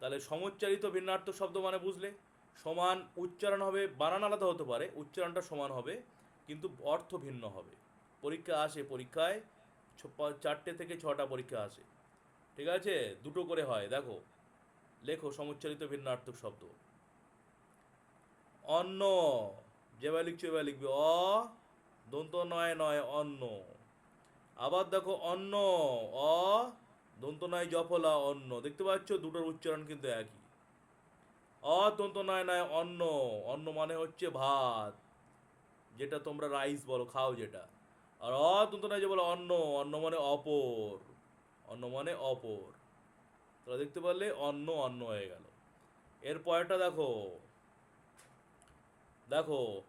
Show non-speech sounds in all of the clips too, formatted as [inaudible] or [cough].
তাহলে সমুচ্চারিত ভিন্নার্থক শব্দ মানে বুঝলে? সমান উচ্চারণ হবে, বানান আলাদা হতে পারে, উচ্চারণটা সমান হবে, কিন্তু অর্থ ভিন্ন হবে। পরীক্ষা আসে পরীক্ষায় চারটে থেকে ছটা পরীক্ষা আসে। ঠিক আছে? দুটো করে হয়, দেখো। লেখো সমুচ্চারিত ভিন্নার্থক শব্দ। অন্ন, যেভাবে লিখছো এবার লিখবে। অ, দন্ত নয় নয় অন্ন। আবার দেখো, অন্ন, অ দন্ত নয় জফলা অন্ন। দেখতে পাচ্ছ, দুটোর উচ্চারণ কিন্তু একই। অতন্ত নয়, অন্ন। অন্ন মানে হচ্ছে ভাত। যেটা তোমরা রাইস বলো, খাও যেটা। আর অতন্ত নয় যে বলো অন্ন। অন্ন মানে অপর। অন্ন মানে অপর। তোমরা দেখতে পারলে অন্ন অন্ন হয়ে গেল। এর পরেরটা দেখো। দেখো,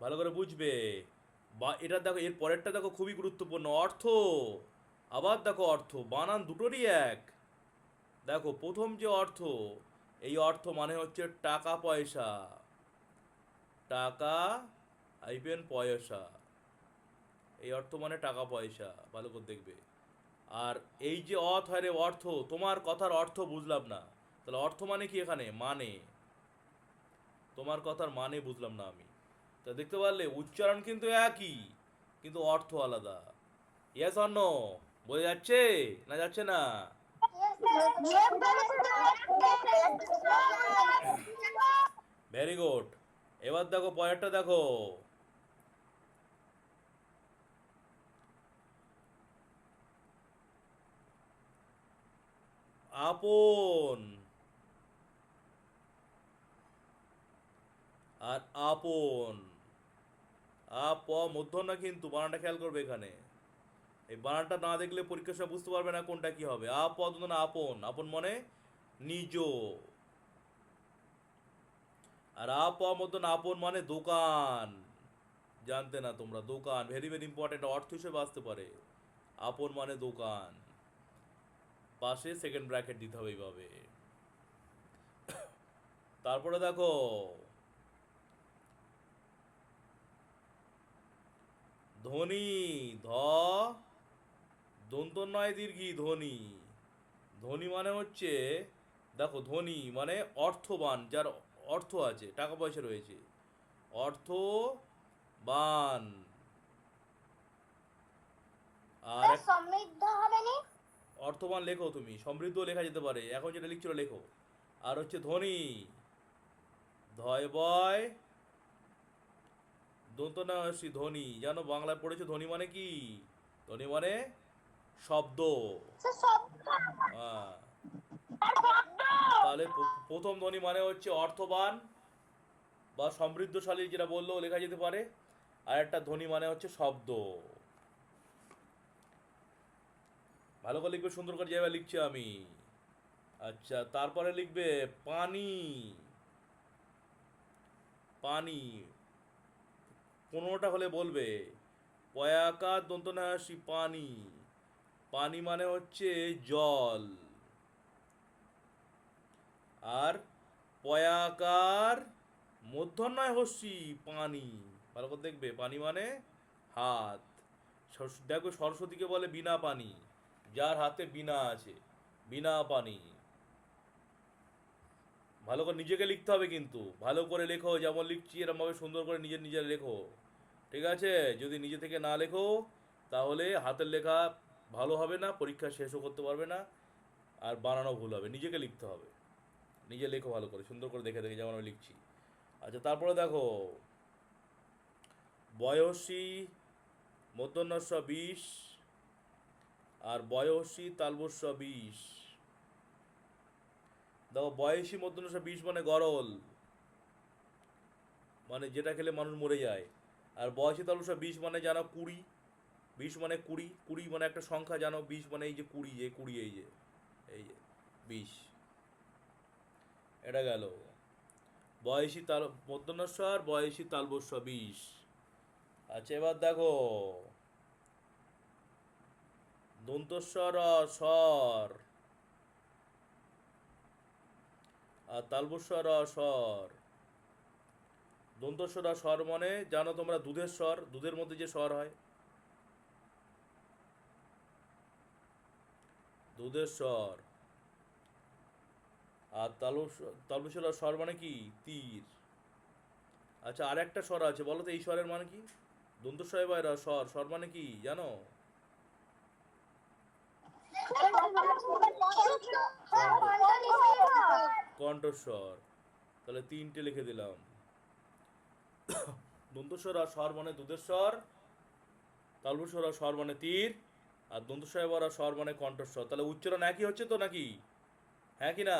ভালো করে বুঝবে। বা এটা দেখো, এর পরেরটা দেখো খুবই গুরুত্বপূর্ণ। অর্থ। আবার দেখো অর্থ, বানান দুটোরই এক। দেখো, প্রথম যে অর্থ, এই অর্থ মানে হচ্ছে টাকা পয়সা। টাকা আইপেন পয়সা। এই অর্থ মানে টাকা পয়সা, ভালো করে দেখবে। আর এই যে অথ হয় রে অর্থ, তোমার কথার অর্থ বুঝলাম না। তাহলে অর্থ মানে কি এখানে? মানে। তোমার কথার মানে বুঝলাম না আমি। তা দেখতে পারলে, উচ্চারণ কিন্তু একই, কিন্তু অর্থ আলাদা। ইয়েস অন্য বোঝা যাচ্ছে না যাচ্ছে না? ভেরি গুড এবার দেখো, পরেরটা দেখো। আপন। আর আপন। আপ মধ্য না কিন্তু? বানানটা খেয়াল করবে এখানে। এই বানানটা না দেখলে পরীক্ষার সময় বুঝতে পারবে না কোনটা কি হবে। আপ না আপন। আপন মানে নিজ। আর আপ মতন আপন মানে দোকান। জানতে না তোমরা, দোকান। ভেরি ভেরি ইম্পর্টেন্ট অর্থ হিসেবে আসতে পারে। আপন মানে দোকান। পাশে সেকেন্ড ব্র্যাকেট দিতে হবে এইভাবে। তারপরে দেখো ধ্বনি ধ দন্ত নয় দীর্ঘি ধ্বনি। ধ্বনি মানে হচ্ছে দেখো ধনী মানে অর্থবান যার অর্থ আছে টাকা পয়সা রয়েছে। অর্থ বান আর সমৃদ্ধ হবে নি? অর্থবান লেখো তুমি সমৃদ্ধ লেখা যেতে পারে এখন যেটা লিখছিল লেখো। আর হচ্ছে ধ্বনি। ধয় বয় দন্ত নাসি ধ্বনি। জানো বাংলায় পড়েছো ধ্বনি মানে কি? ধনী মানে শব্দ। হ্যাঁ। তাহলে প্রথম ধ্বনি মানে হচ্ছে অর্থবান বা সমৃদ্ধশালী যেটা বললেও লেখা যেতে পারে। আর একটা ধ্বনি মানে হচ্ছে শব্দ। ভালো করে লিখবে সুন্দর করে যেভাবে লিখছি আমি। আচ্ছা তারপরে লিখবে পানি। পানি। পনেরোটা হলে বলবে পয়াকার দন্তনাসি পানি। পানি মানে হচ্ছে জল। আর পয়াকার মধ্যন্নয় হস্যি, পানি। ভালো করে দেখবে, পানি মানে হাত। দেখো সরস্বতীকে বলে বিনা পানি, যার হাতে বিনা আছে, বিনা পানি। ভালো করে নিজেকে লিখতে হবে কিন্তু, ভালো করে লেখো, যেমন লিখছি, এরমভাবে সুন্দর করে নিজের নিজের লেখো। ঠিক আছে? যদি নিজে থেকে না লেখো, তাহলে হাতের লেখা ভালো হবে না, পরীক্ষা শেষও করতে পারবে না, আর বানানো ভুল হবে। নিজেকে লিখতে হবে। নিজে লেখো ভালো করে, সুন্দর করে দেখে দেখে, যেমন আমি লিখছি। আচ্ছা তারপরে দেখো, বয়সী মধ্যন্নস্ব বিষ আর বয়সী তালবস্য বিষ। দেখো, বয়সী মধ্যনস্ব বিষ মানে গরল মানে যেটা খেলে মানুষ মরে যায়। আর বয়সী তালবস্য বিষ মানে জানো কুড়ি। বিষ মানে কুড়ি কুড়ি মানে একটা সংখ্যা, জানো? বিষ মানে এই যে কুড়ি যে কুড়ি, এই যে এই যে বিষ এটা গেল। বয়সী তাল মধ্যনস্ব আর বয়সী তালবস্ব বিষ আচ্ছা এবার দেখো। দন্তস্বর, স্বর। আর তালবস্বর, স্বর। দন্তস্বর, স্বর মানে জানো তোমরা, দুধের স্বর, দুধের মধ্যে যে স্বর হয় দুধের স্বর। আর তালুস তালবুসরা স্বর মানে কি? তীর। আচ্ছা আর একটা স্বর আছে, বলো তো এই স্বরের মানে কি? দন্তস্বয় বাইরা স্বর স্বর মানে কি, জানো? কণ্ঠস্বর। তাহলে তিনটে লিখে দিলাম। দন্তস্বর আর স্বর মানে দুধের স্বর আর স্বর মানে তীর। আর দন্তস্বয় বরা স্বর মানে কণ্ঠস্বর। তাহলে উচ্চারণ একই হচ্ছে তো নাকি? হ্যাঁ কি না?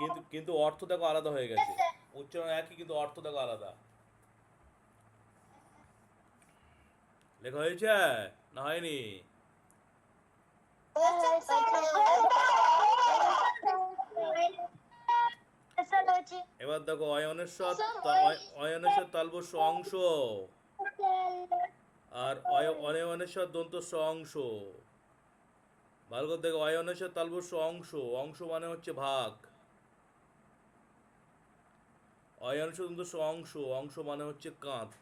কিন্তু কিন্তু অর্থ দেখো আলাদা হয়ে গেছে। উচ্চারণ একই, কিন্তু অর্থ দেখো আলাদা। লেখা হয়েছে? না হয়নি? এবার দেখো অয়নেশ্বর অয়নেশ্বর তালবস্য অংশ। আর অয়- অয়নেশ্বর দন্তস্ব অংশ ভালো করে দেখো অয়নেশ্বর তালবস্য অংশ অংশ মানে হচ্ছে ভাগ। অয়নেশ্বর দন্তস্ব অংশ অংশ মানে হচ্ছে কাঁত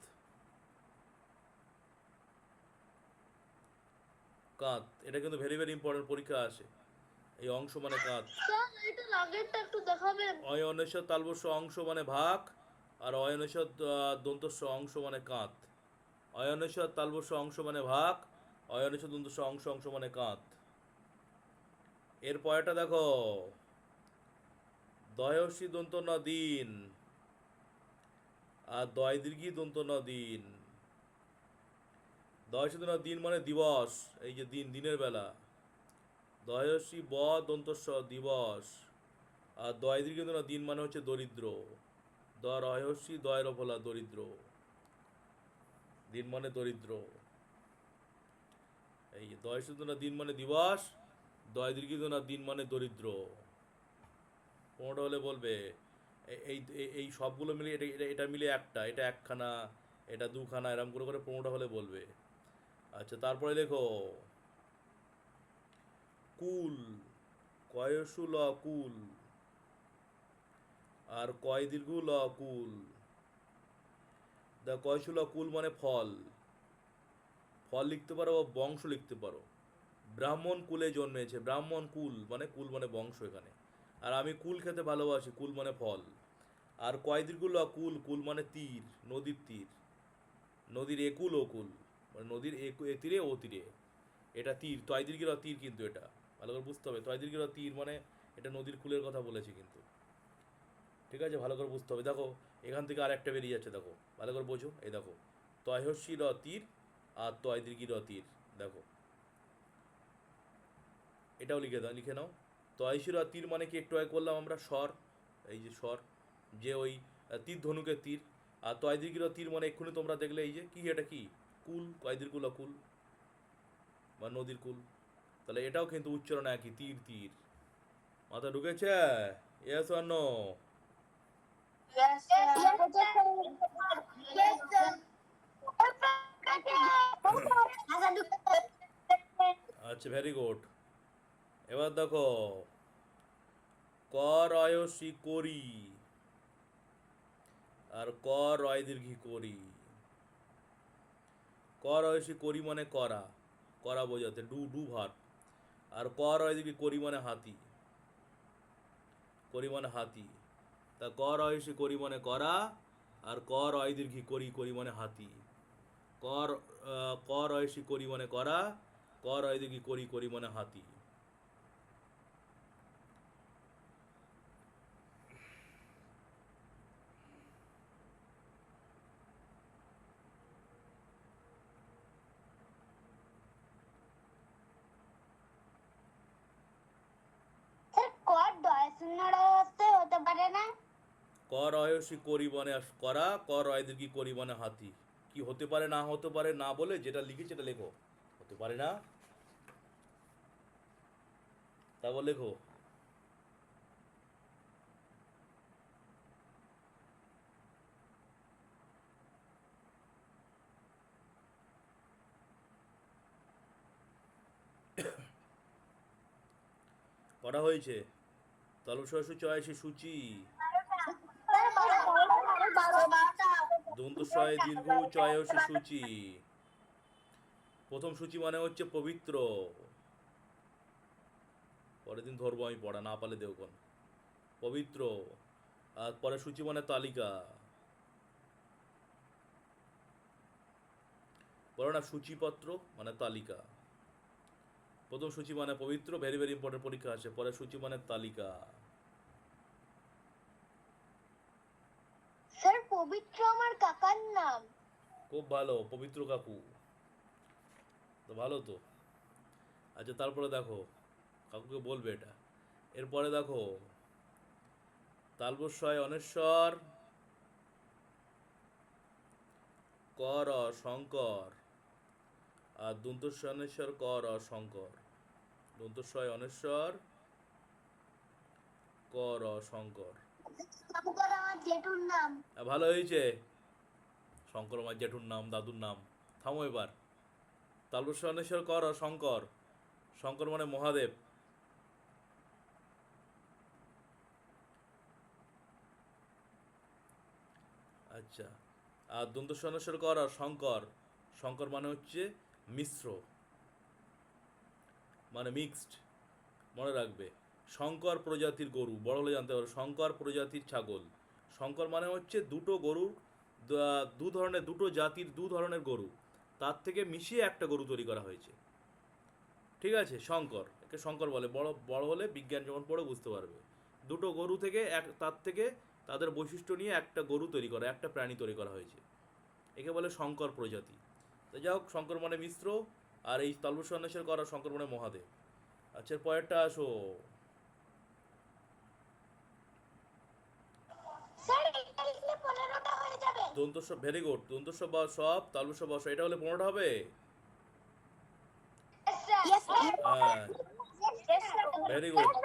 কাঁত এটা কিন্তু ভেরি ভেরি ইম্পর্টেন্ট পরীক্ষা আসে। এই অংশ মানে কাঁত দেখাবেন। অয়নেশ্বর তালবস্য অংশ মানে ভাগ আর অয়নেশ্বর আহ, দন্তস্ব অংশ মানে কাঁত অয়নেশ্বর তালবস্য অংশ মানে ভাগ, অয়নেশ্বর দন্তস্ব অংশ অংশ মানে কাঁত এর পরেরটা দেখো। দয়সী দন্ত ন দিন। আর দয় দীর্ঘী দন্ত ন দিন। দয়সী দন্ত দিন মানে দিবস, এই যে দিন, দিনের বেলা। দয়সী ব দন্তস্ব দিবস। আর দয় দীর্ঘ দিন মানে হচ্ছে দরিদ্র। দ রহস্যি দয় রফলা দরিদ্র। দিন মানে দরিদ্র। এই দয় শুধু না দিন মানে দিবস, দয় দীর্ঘ না দিন মানে দরিদ্র। কোনোটা হলে বলবে? এই এই- সবগুলো মিলে এটা, এটা- মিলে একটা, এটা একখানা, এটা দুখানা এরকম করে করে পনেরোটা হলে বলবে? আচ্ছা তারপরে লেখো, কুল, কয়সু ল কুল, আর কয় দীর্ঘ ল কুল? দা কয়সুল কুল মানে ফল। ফল লিখতে পারো বা বংশ লিখতে পারো। ব্রাহ্মণ কুলে জন্মেছে। ব্রাহ্মণ কুল মানে কুল মানে বংশ এখানে। আর আমি কুল খেতে ভালোবাসি, কুল মানে ফল। আর কয় দীর্ঘ ল কুল কুল মানে তীর, নদীর তীর। নদীর একুল ও কুল। মানে নদীর এ তীরে ও তীরে। এটা তীর। তয় তীর কিন্তু এটা। ভালো করে বুঝতে হবে। তয় তীর মানে এটা নদীর কুলের কথা বলেছি কিন্তু। ঠিক আছে? ভালো করে বুঝতে হবে। দেখো, এখান থেকে আর একটা বেরিয়ে যাচ্ছে, দেখো। ভালো করে বোঝো। এই দেখো তয়হস্যি র তীর আর তয় দীর্ঘি র তীর, দেখো। এটাও লিখে দাও, লিখে নাও। তয়সি র তীর মানে কি? একটু আয় করলাম আমরা, স্বর। এই যে স্বর, যে ওই তীর ধনুকের তীর। আর তয় দীর্ঘি র তীর মানে এক্ষুনি তোমরা দেখলে, এই যে, কি এটা কি? কুল কয় দীর্ঘ ল কুল। বা নদীর কুল। তাহলে এটাও কিন্তু উচ্চারণ একই, তীর তীর। মাথা ঢুকেছে? ইয়েস অর নো আচ্ছা ভেরি গুড এবার দেখো কর অয়সী করি। আর কর রয় দীর্ঘি করি। কর অয়সী করি মানে করা করা বোঝাতে ডু ডু ভাত। আর কর রয় দীর্ঘি করি মানে হাতি। করি মানে হাতি। তা কর অয়সী করি মানে করা, আর কর অয় দীর্ঘি করি করি মানে হাতি। কর কর অয়সী করি মানে করা, কর অয় দীর্ঘি করি করি মানে হাতি। হতে পারে না। কর অয়সী করি মানে করা, কর অয় দীর্ঘি করি মানে হাতি? কি হতে পারে, না হতে পারে, না বলে যেটা লিখি সেটা লেখো। হতে পারে না? তারপর লেখো। [coughs] করা হয়েছে। তলসু চয়সী সূচি। দন্তস্বয় দীর্ঘ চয়সী সূচি। প্রথম সূচি মানে হচ্ছে পবিত্র। পরের দিন ধরবো আমি পড়া, না পালে দেওগণ পবিত্র। আর পরে সূচি মানে তালিকা। বলো না, সূচিপত্র মানে তালিকা। প্রথম সূচি মানে পবিত্র ভেরি ভেরি ইম্পর্টেন্ট পরীক্ষা আছে। পরে সূচি মানে তালিকা। পবিত্র আমার কাকার নাম। খুব ভালো, পবিত্র কাকু। তো ভালো তো। আচ্ছা তারপরে দেখো, কাকুকে বলবে এটা। এরপরে দেখো তালবস্বয় অনেশ্বর, কর শঙ্কর আর দন্তস্বনেশ্বর কর শঙ্কর দন্তস্বয় অনেশ্বর, কর শঙ্কর নাম। ভালো হয়েছে। শঙ্কর আমার জেঠুর নাম, দাদুর নাম। থামো এবার। তালবস্বনেশ্বর কর, শঙ্কর। শঙ্কর মানে মহাদেব। আচ্ছা। আর দন্তস্বনেশ্বর কর আর শঙ্কর। শঙ্কর মানে হচ্ছে মিশ্র। মানে মিক্সড মনে রাখবে। শঙ্কর প্রজাতির গরু, বড় হলে জানতে পারো, শঙ্কর প্রজাতির ছাগল। শঙ্কর মানে হচ্ছে দুটো গরুর দু- ধরনের, দুটো জাতির দু ধরনের গরু। তার থেকে মিশিয়ে একটা গরু তৈরি করা হয়েছে। ঠিক আছে? শঙ্কর, একে শঙ্কর বলে। বড় বড় হলে বিজ্ঞান যখন পড়ে বুঝতে পারবে। দুটো গরু থেকে এক, তার থেকে তাদের বৈশিষ্ট্য নিয়ে একটা গরু তৈরি করা, একটা প্রাণী তৈরি করা হয়েছে। একে বলে শঙ্কর প্রজাতি। তো যাই হোক, শঙ্কর মানে মিশ্র, আর এই তালবস্বন্যাসের করা শঙ্কর মানে মহাদেব। আচ্ছা পরেরটা আসো স্যার এটা লিখলে পনেরোটা হয়ে যাবে দন্তস্ব ভেরি গুড দন্তস্ব বা সব তালবস্ব বা এটা হলে পনেরোটা হবে? হ্যাঁ। ভেরি গুড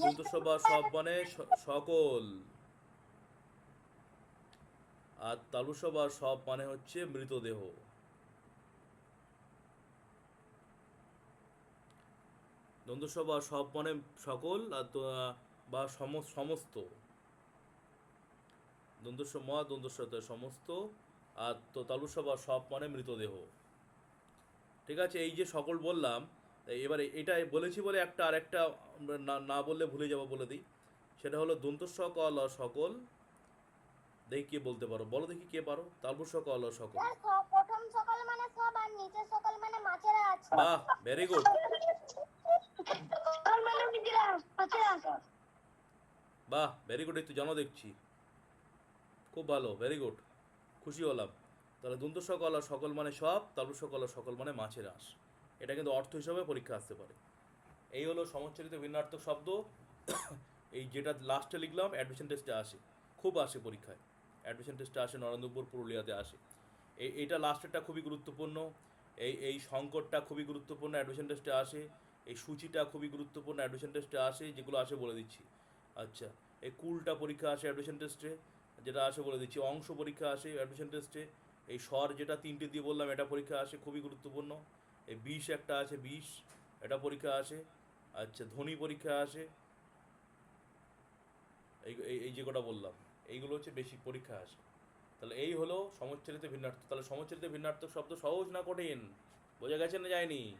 দন্তস্ব বা সব মানে সকল। আর তালুস বা সব মানে হচ্ছে মৃতদেহ। দন্তস্ব বা সব মানে সকল আর বা সম- সমস্ত। দন্তস্ব ম দন্তস্বতে সমস্ত আর তো তালুস বা সব মানে মৃতদেহ। ঠিক আছে এই যে সকল বললাম এবারে এটা বলেছি বলে একটা আরেকটা আমরা না বললে ভুলে যাব বলে দিই। সেটা হলো দন্ত সকল অ সকল দেখি কে বলতে পারো। বলো দেখি কে পারো। তালবুর সকল। সকল প্রথম সকাল মানে সব আর সকাল মানে মাছেরা আছে। বাহ ভেরি গুড সকাল মানে মাছেরা আছে। বাহ ভেরি গুড একটু জানো দেখছি। খুব ভালো ভেরি গুড খুশি হলাম। তাহলে দন্ত সকল আর সকল মানে সব তালবুর সকল আর সকল মানে মাছের আঁশ। এটা কিন্তু অর্থ হিসাবে পরীক্ষা আসতে পারে। এই হলো সমচ্চারিত ভিন্নার্থক শব্দ। এই যেটা লাস্টে লিখলাম অ্যাডমিশন টেস্টে আসে। খুব আসে পরীক্ষায়। অ্যাডমিশন টেস্টে আসে নরেন্দ্রপুর, পুরুলিয়াতে আসে। এই এইটা লাস্টেরটা খুবই গুরুত্বপূর্ণ। এই এই সংকটটা খুবই গুরুত্বপূর্ণ অ্যাডমিশন টেস্টে আসে। এই সূচিটা খুবই গুরুত্বপূর্ণ অ্যাডমিশন টেস্টে আসে, যেগুলো আসে বলে দিচ্ছি। আচ্ছা এই কুলটা পরীক্ষা আসে অ্যাডমিশন টেস্টে যেটা আসে বলে দিচ্ছি, অংশ পরীক্ষা আসে অ্যাডমিশন টেস্টে এই স্বর যেটা তিনটে দিয়ে বললাম, এটা পরীক্ষা আসে, খুবই গুরুত্বপূর্ণ। এই বিষ একটা আছে, বিষ, এটা পরীক্ষা আসে। আচ্ছা ধ্বনি পরীক্ষা আসে। এই, এই- যে কটা বললাম, এইগুলো হচ্ছে বেশি পরীক্ষা আসে। তাহলে এই হলো সমচ্চারিত ভিন্নার্থ। তাহলে সমচ্চারিত ভিন্নার্থক শব্দ সহজ না কঠিন? বোঝা গেছে না যায়নি?